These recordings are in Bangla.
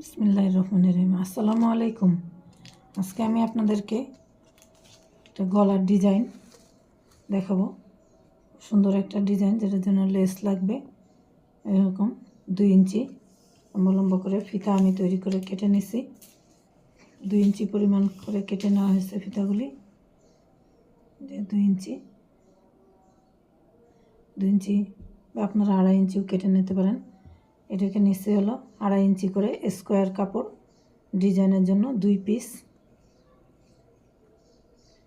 বিসমিল্লাহ রহমান রহিম। আসসালামু আলাইকুম আজকে আমি আপনাদেরকে একটা গলার ডিজাইন দেখাবো। সুন্দর একটা ডিজাইন, যেটার জন্য লেস লাগবে। এরকম দুই ইঞ্চি লম্বা করে ফিতা আমি তৈরি করে কেটে নিছি। দুই ইঞ্চি পরিমাণ করে কেটে নেওয়া হয়েছে ফিতাগুলি। দুই ইঞ্চি। দুই ইঞ্চি বা আপনারা আড়াই ইঞ্চিও কেটে নিতে পারেন। এটাকে নিচে হলো আড়াই ইঞ্চি করে স্কোয়ার কাপড় ডিজাইনের জন্য দুই পিস।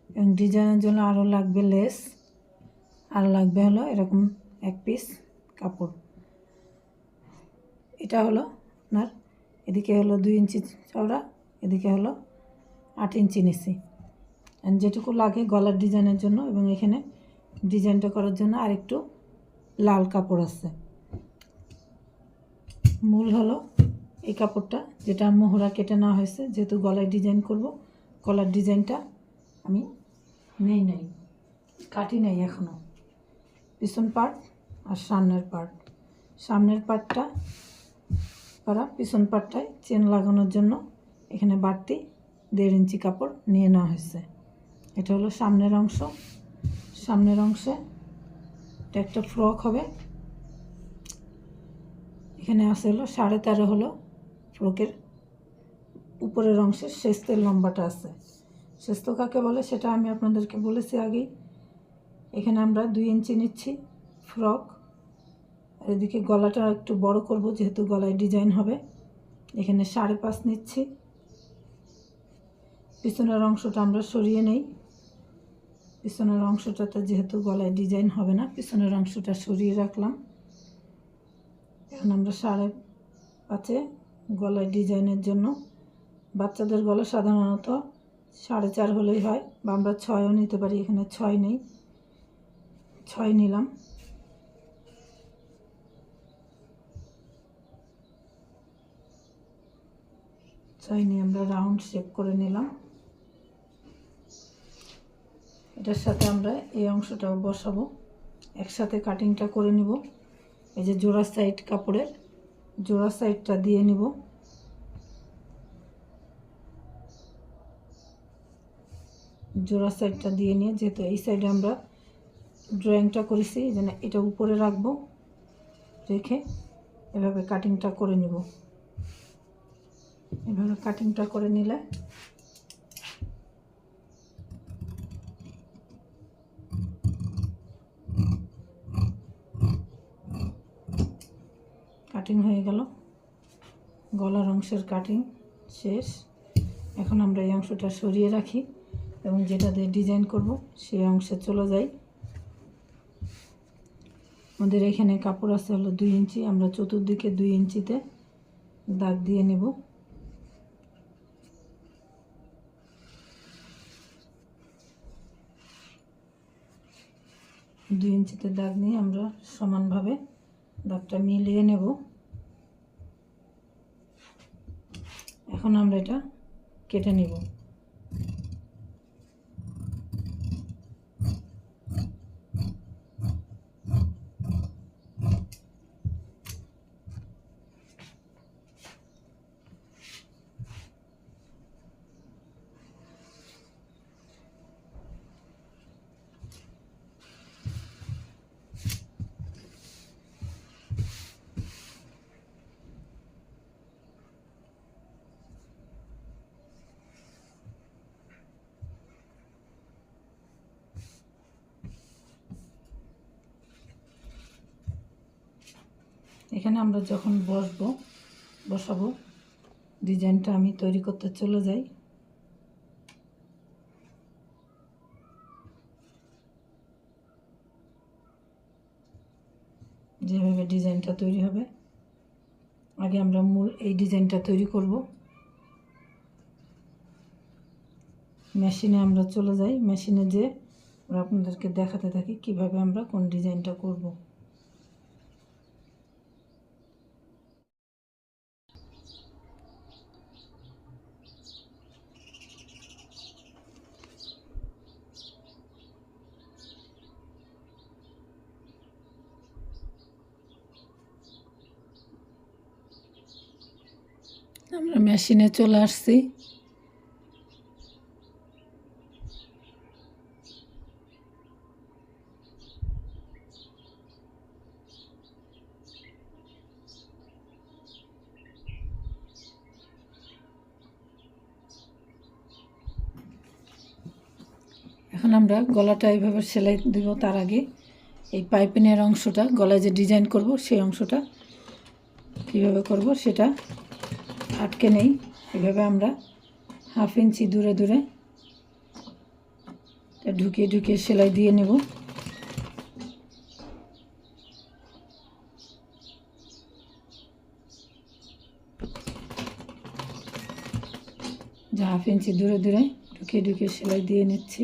এবং ডিজাইনের জন্য আরও লাগবে লেস, আর লাগবে হলো এরকম এক পিস কাপড়। এটা হলো আপনার, এদিকে হলো দুই ইঞ্চি চওড়া, এদিকে হলো আট ইঞ্চি নিচি। যেটুকু লাগে গলার ডিজাইনের জন্য এবং এখানে ডিজাইনটা করার জন্য আরেকটু লাল কাপড় আছে। মূল হলো এই কাপড়টা, যেটা মোহরা কেটে নেওয়া হয়েছে। যেহেতু গলায় ডিজাইন করব গলার ডিজাইনটা আমি নেই নাই, কাটি নাই এখনও পিছন পার্ট আর সামনের পার্ট সামনের পার্টটা করা, পিছন পার্টটায় চেন লাগানোর জন্য এখানে বাড়তি দেড় ইঞ্চি কাপড় নিয়ে নেওয়া হয়েছে। এটা হলো সামনের অংশ। সামনের অংশে এটা একটা ফ্রক হবে। এখানে আছে হলো, সাড়ে তেরো হলো, ফ্রকের উপরের অংশে শেস্তের লম্বাটা আছে। শেস্ত কাকে বলে সেটা আমি আপনাদেরকে বলেছি আগেই। এখানে আমরা দুই ইঞ্চি নিচ্ছি ফ্রক এদিকে গলাটা একটু বড় করব যেহেতু গলায় ডিজাইন হবে। এখানে সাড়ে পাঁচ নিচ্ছি। পিছনের অংশটা আমরা সরিয়ে নেই। পিছনের অংশটাতে যেহেতু গলায় ডিজাইন হবে না, পিছনের অংশটা সরিয়ে রাখলাম। এখন আমরা সাড়ে পাঁচে গলায় ডিজাইনের জন্য। বাচ্চাদের গলা সাধারণত সাড়ে চার হলেই হয়, বা আমরা ছয়ও নিতে পারি, এখানে ছয় নেই। ছয় নিলাম। ছয় নিয়ে আমরা রাউন্ড শেপ করে নিলাম। এটার সাথে আমরা এই অংশটাও বসাবো। একসাথে কাটিংটা করে নিব। এই যে জোড়া সাইড কাপড়ের, জোড়া সাইডটা দিয়ে নিব। জোড়া সাইডটা দিয়ে নিয়ে, যেহেতু এই সাইডে আমরা ড্রয়িংটা করেছি জন্য এটা উপরে রাখব, রেখে এভাবে কাটিংটা করে নিব। এভাবে কাটিংটা করে নিলে কাটিং হয়ে গেল। গলার অংশের কাটিং শেষ। এখন আমরা এই অংশটা সরিয়ে রাখি এবং যেটা দিয়ে ডিজাইন করব সেই অংশে চলে যাই। আমাদের এখানে কাপড় আছে হলো দুই ইঞ্চি, আমরা চতুর্দিকে দুই ইঞ্চিতে দাগ দিয়ে নেব। দুই ইঞ্চিতে দাগ নিয়ে আমরা সমানভাবে দাগটা মিলিয়ে নেব। এখন আমরা এটা কেটে নেব। এখানে আমরা যখন বসবো, বসাবো, ডিজাইনটা আমি তৈরি করতে চলে যাই। যেভাবে ডিজাইনটা তৈরি হবে, আগে আমরা মূল এই ডিজাইনটা তৈরি করব। মেশিনে আমরা চলে যাই। মেশিনে যে আপনাদেরকে দেখাতে থাকি কীভাবে আমরা কোন ডিজাইনটা করব। মেশিনে চলে আসছি। এখন আমরা গলাটা এইভাবে সেলাই দিব তার আগে। এই পাইপিনের অংশটা, গলায় যে ডিজাইন করব সেই অংশটা কীভাবে করব সেটা আটকে নেই। এভাবে আমরা হাফ ইঞ্চি দূরে দূরে ঢুকিয়ে ঢুকিয়ে সেলাই দিয়ে নেব। যে হাফ ইঞ্চি দূরে দূরে ঢুকিয়ে ঢুকিয়ে সেলাই দিয়ে নিচ্ছি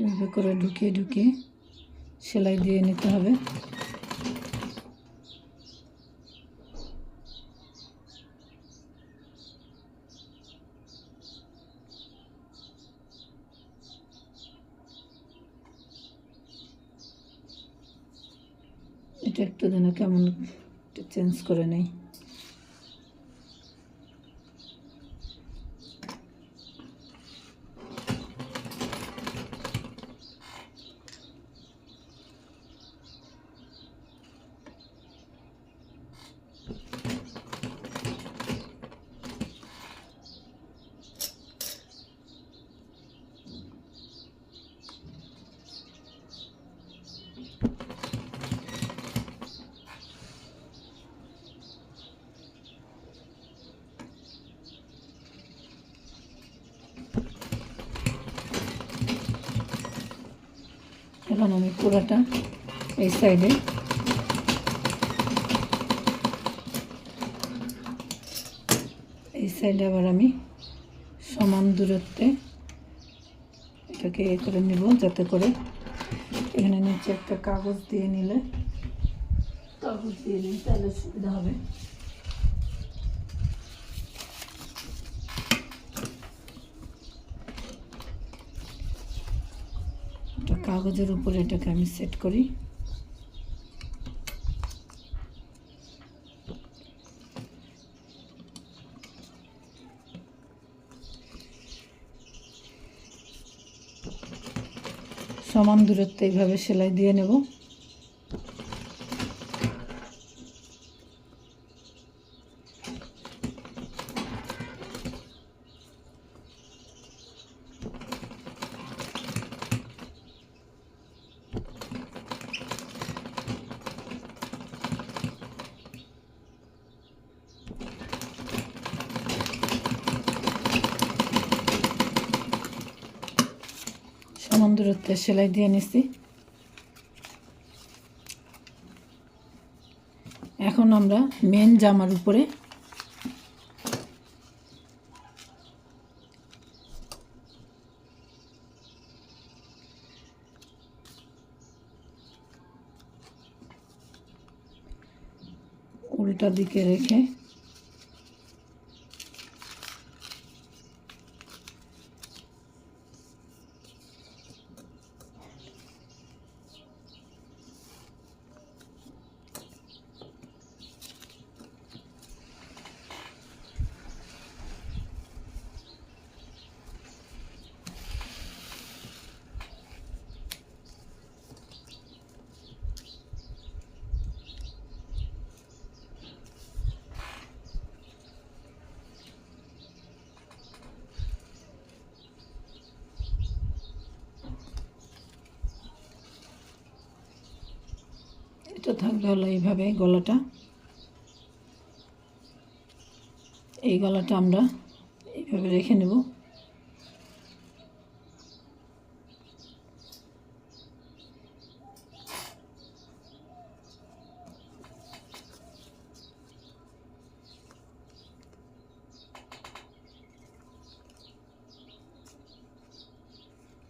এভাবে করে ঢুকিয়ে ঢুকিয়ে সেলাই দিয়ে নিতে হবে। এটা একটু যেন কেমন চেঞ্জ করে নেই। এখন আমি পুরোটা এই সাইডে এই সাইডে আবার আমি সমান দূরত্বে এটাকে এ করে নিব যাতে করে এখানে নিচে একটা কাগজ দিয়ে নিলে কাগজ দিয়ে নিই তাহলে সুবিধা হবে একটা কাগজের উপরে এটাকে আমি সেট করি। সমান দূরত্ব এইভাবে সেলাই দিয়ে নেব সমান দূরত্বে সেলাই দিয়ে নিছি। এখন আমরা মেন জামার উপরে উল্টা দিকে রেখে এটা থাকবে হলো এইভাবে গলাটা। এই গলাটা আমরা এইভাবে রেখে নেব।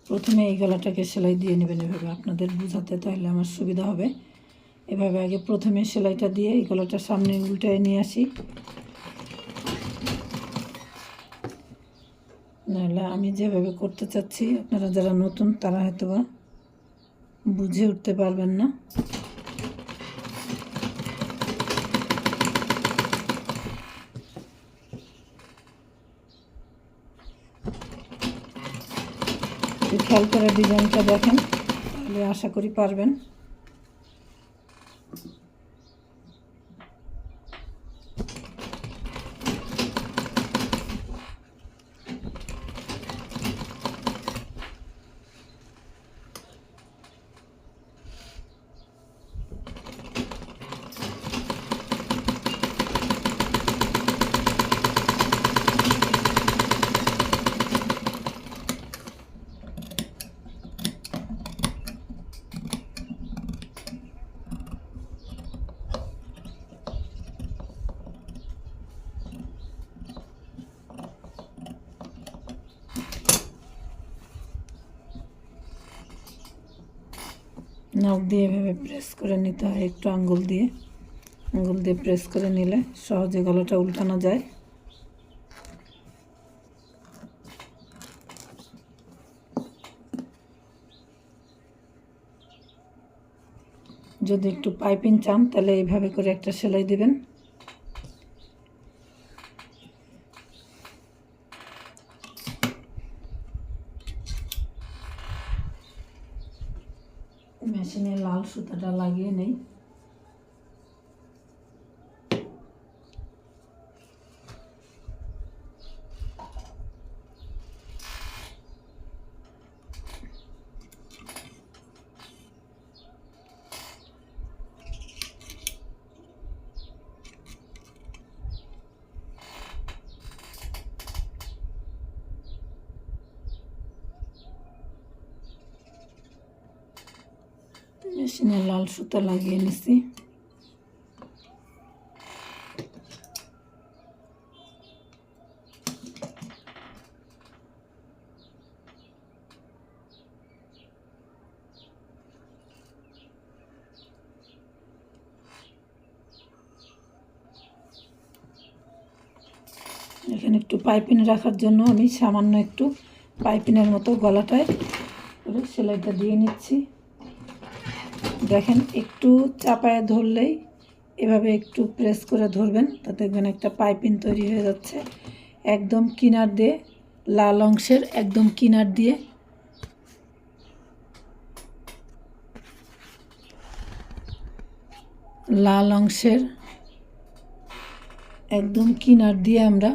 প্রথমে এই গলাটাকে সেলাই দিয়ে নেবেন এভাবে। আপনাদের বোঝাতে তাহলে আমার সুবিধা হবে। এভাবে আগে প্রথমে সেলাইটা দিয়ে এই গলাটা সামনে উল্টায় নিয়ে আসি। নাহলে আমি যেভাবে করতে চাচ্ছি, আপনারা যারা নতুন, তারা হয়তো বা বুঝে উঠতে পারবেন না। খেয়াল করে ডিজাইনটা দেখেন, তাহলে আশা করি পারবেন। নখ দিয়ে এভাবে প্রেস করে নিতে হয়, একটু আঙ্গুল দিয়ে। আঙ্গুল দিয়ে প্রেস করে নিলে সহজে গলাটা উল্টানো যায়। যদি একটু পাইপিং চান, তাহলে এইভাবে করে একটা সেলাই দিবেন। মেশিনে লাল সুতাটা লাগিয়ে নেই মেশিনে লাল সুতা লাগিয়ে নিছি। এখানে একটু পাইপিং রাখার জন্য আমি সামান্য একটু পাইপিনের মতো গলাটায় সেলাইটা দিয়ে নিচ্ছি। দেখেন, একটু চাপায় ধরলেই এভাবে একটু প্রেস করে ধরবেন, তাতে দেখবেন একটা পাইপিং তৈরি হয়ে যাচ্ছে। একদম কিনার দিয়ে, লাল অংশের একদম কিনার দিয়ে। লাল অংশের একদম কিনার দিয়ে আমরা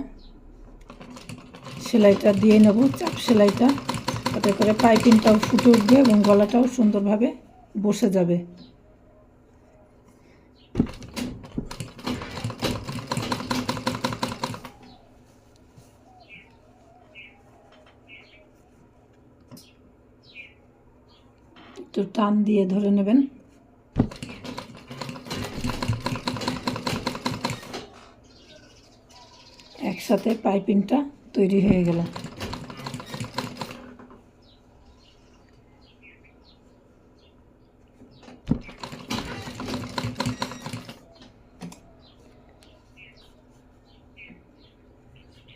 সেলাইটা দিয়ে নেব, চাপ সেলাইটা। তাতে করে পাইপিংটাও ফুটে উঠবে এবং গলাটাও সুন্দরভাবে বসে যাবে। একটু টান দিয়ে ধরে নেবেন। একসাথে পাইপিংটা তৈরি হয়ে গেল।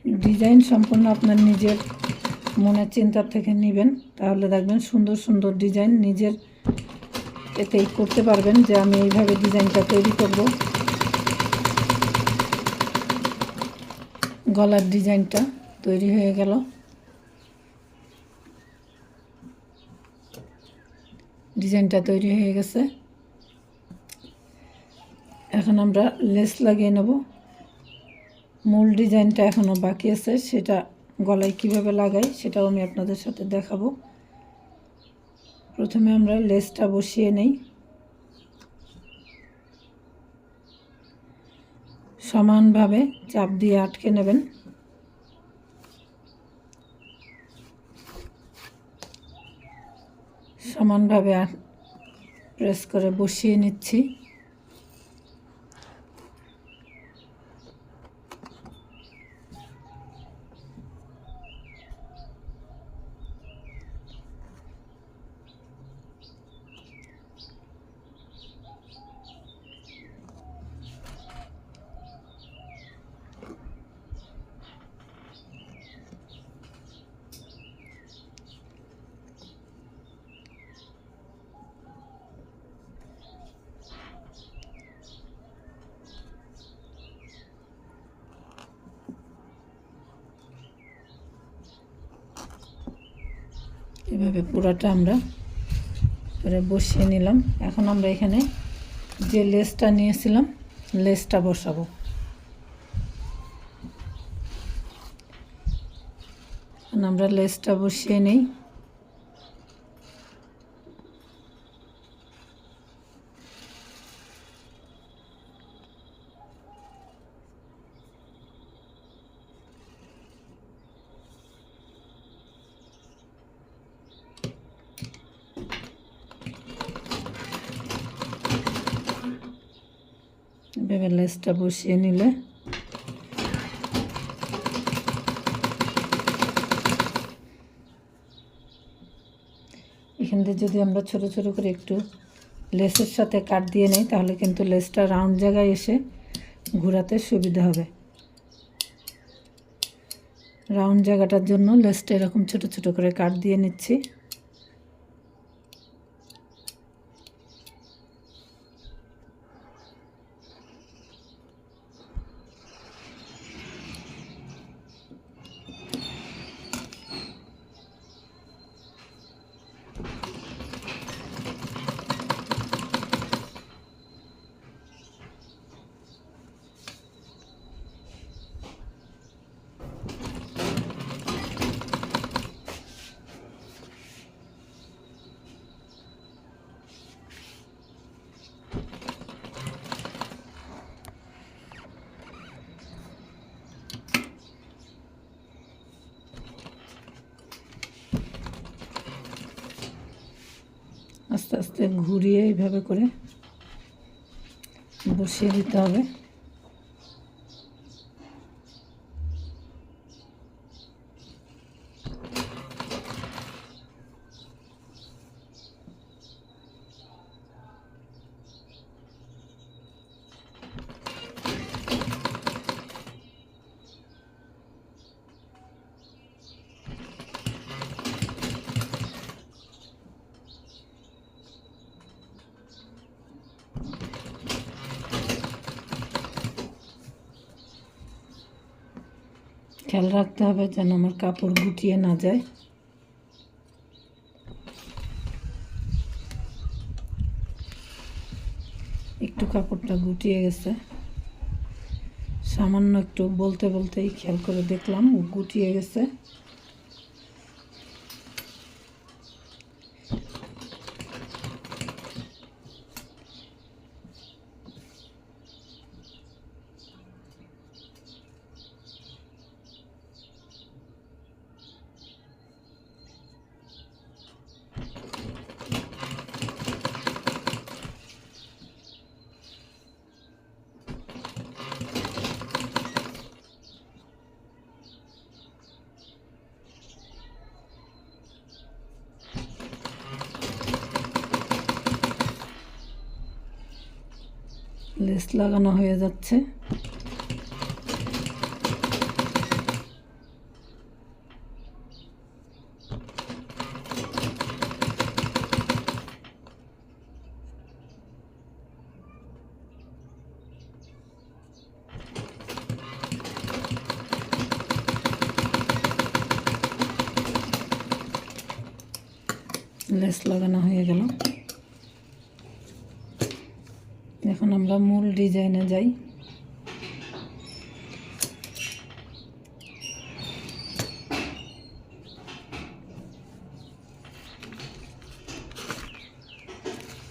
ডিজাইন সম্পূর্ণ আপনার নিজের মনের চিন্তার থেকে নেবেন। তাহলে দেখবেন সুন্দর সুন্দর ডিজাইন নিজের এতেই করতে পারবেন যে আমি এইভাবে ডিজাইনটা তৈরি করব। গলার ডিজাইনটা তৈরি হয়ে গেল। ডিজাইনটা তৈরি হয়ে গেছে। এখন আমরা লেস লাগিয়ে নেব। মূল ডিজাইনটা এখনও বাকি আছে, সেটা গলায় কীভাবে লাগাই সেটাও আমি আপনাদের সাথে দেখাবো। প্রথমে আমরা লেসটা বসিয়ে নেই। সমানভাবে চাপ দিয়ে আটকে নেবেন। সমানভাবে প্রেস করে বসিয়ে নিচ্ছি। এভাবে পুরাটা আমরা এবারে বসিয়ে নিলাম। এখন আমরা এখানে যে লেসটা নিয়েছিলাম, লেসটা বসাবো। আমরা লেসটা বসিয়ে নেই। লেসটা বসিয়ে নিলে। এখান থেকে যদি আমরা ছোট ছোট করে একটু লেসের সাথে কাট দিয়ে নেই, তাহলে কিন্তু লেসটা রাউন্ড জায়গায় এসে ঘোরাতে সুবিধা হবে। রাউন্ড জায়গাটার জন্য লেসটা এরকম ছোট ছোট করে কাট দিয়ে নিচ্ছি। আস্তে আস্তে ঘুরিয়ে এইভাবে করে বসিয়ে দিতে হবে। খেয়াল রাখতে হবে যেন আমার কাপড় গুটিয়ে না যায়। একটু কাপড়টা গুটিয়ে গেছে। সামান্য একটু বলতে বলতেই খেয়াল করে দেখলাম গুটিয়ে গেছে। লেস লাগানো হয়ে যাচ্ছে। লেস লাগানো হয়ে গেল। এখন আমরা মূল ডিজাইনে যাই।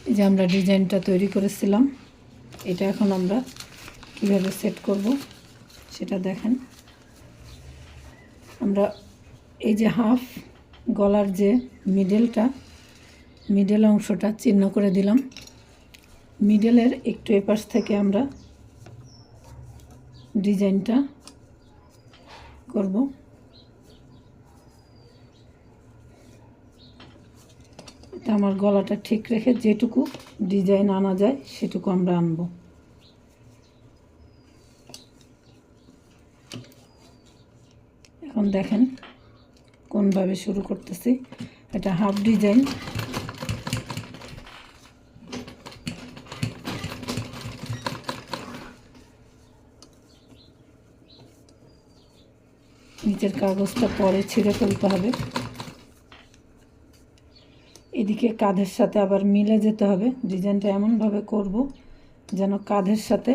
এই যে আমরা ডিজাইনটা তৈরি করেছিলাম, এটা এখন আমরা কীভাবে সেট করব সেটা দেখেন। আমরা এই যে হাফ গলার যে মিডলটা মিডল অংশটা চিহ্ন করে দিলাম। মিডলের একটু এপাশ থেকে আমরা ডিজাইনটা করব। এটা আমার গলাটা ঠিক রেখে যেটুকু ডিজাইন আনা যায় সেটুকু আমরা আনব। এখন দেখেন কোনভাবে শুরু করতেছি। এটা হাফ ডিজাইন। নিচের কাগজটা পরে ছিঁড়ে ফেলতে হবে। এদিকে কাঁধের সাথে আবার মিলে যেতে হবে। ডিজাইনটা এমনভাবে করব যেন কাঁধের সাথে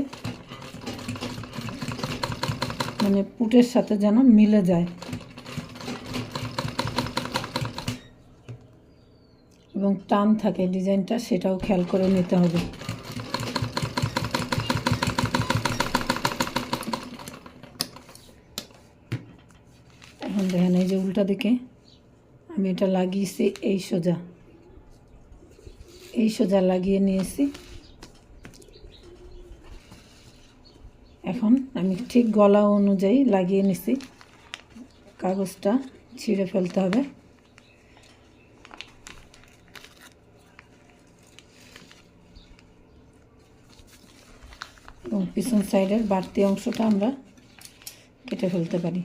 মানে পুটের সাথে যেন মিলে যায়। এবং টান থাকে ডিজাইনটা, সেটাও খেয়াল করে নিতে হবে এখন দেখেন, এই যে উল্টা দিকে আমি এটা লাগিয়েছি, এই সোজা। এই সোজা লাগিয়ে নিয়েছি। এখন আমি ঠিক গলা অনুযায়ী লাগিয়ে নিছি। কাগজটা ছিঁড়ে ফেলতে হবে। এবং পিছন সাইডের বাড়তি অংশটা আমরা কেটে ফেলতে পারি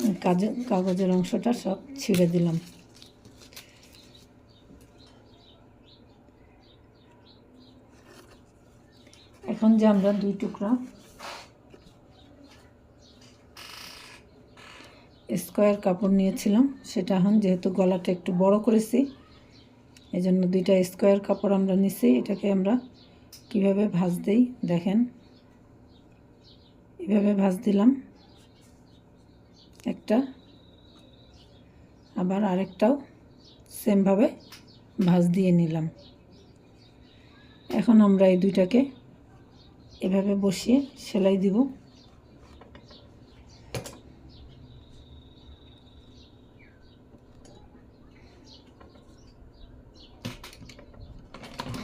কাজে কাগজের অংশটা সব ছিঁড়ে দিলাম। এখন যে আমরা দুই টুকরা স্কোয়ার কাপড় নিয়েছিলাম, সেটা এখন যেহেতু গলাটা একটু বড় করেছি এই জন্য দুইটা স্কোয়ার কাপড় আমরা নিছি। এটাকে আমরা কীভাবে ভাঁজ দেই, দেখেন। এভাবে ভাজ দিলাম। একটা, আবার আরেকটাও সেমভাবে ভাঁজ দিয়ে নিলাম। এখন আমরা এই দুইটাকে এভাবে বসিয়ে সেলাই দিব।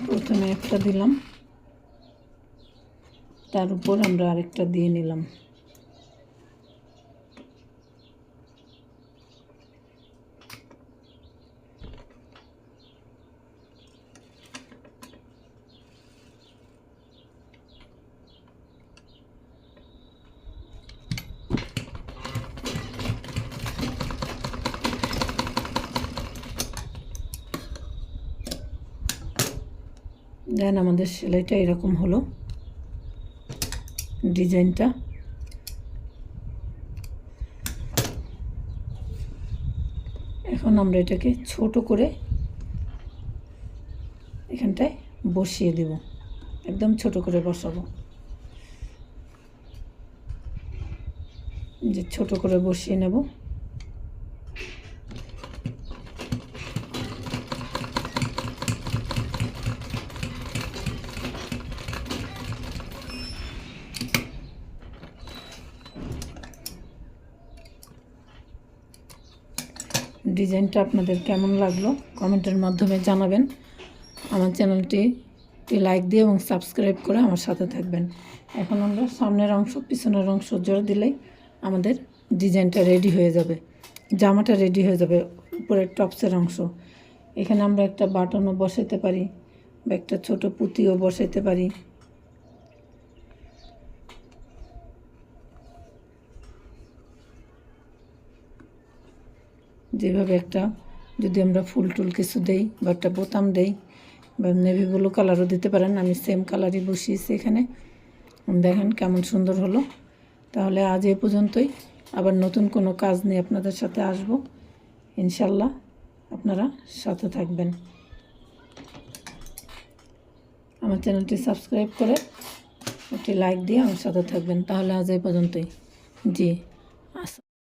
প্রথমে একটা দিলাম, তার উপর আমরা আরেকটা দিয়ে নিলাম। দেন আমাদের সেলাইটা এরকম হলো। ডিজাইনটা। এখন আমরা এটাকে ছোট করে এখানটায় বসিয়ে দেব। একদম ছোট করে বসাবো। যে ছোট করে বসিয়ে নেব। ডিজাইনটা আপনাদের কেমন লাগল কমেন্টের মাধ্যমে জানাবেন। আমার চ্যানেলটি লাইক দিয়ে এবং সাবস্ক্রাইব করে আমার সাথে থাকবেন। এখন আমরা সামনের অংশ, পিছনের অংশ জোড়া দিলেই আমাদের ডিজাইনটা রেডি হয়ে যাবে। জামাটা রেডি হয়ে যাবে উপরের টপসের অংশ। এখানে আমরা একটা বাটনও বসাতে পারি বা একটা ছোটো পুঁতিও বসাতে পারি। যেভাবে একটা, যদি আমরা ফুল টুল কিছু দেই বা একটা বোতাম দেই বা নেভি ব্লু কালারও দিতে পারেন, আমি সেম কালারই বসিয়েছি এখানে। দেখেন কেমন সুন্দর হলো। তাহলে আজ এ পর্যন্তই। আবার নতুন কোনো কাজ নিয়ে আপনাদের সাথে আসব। ইনশাল্লাহ আপনারা সাথে থাকবেন। আমার চ্যানেলটি সাবস্ক্রাইব করে একটি লাইক দিয়ে আমার সাথে থাকবেন। তাহলে আজ এই পর্যন্তই। জি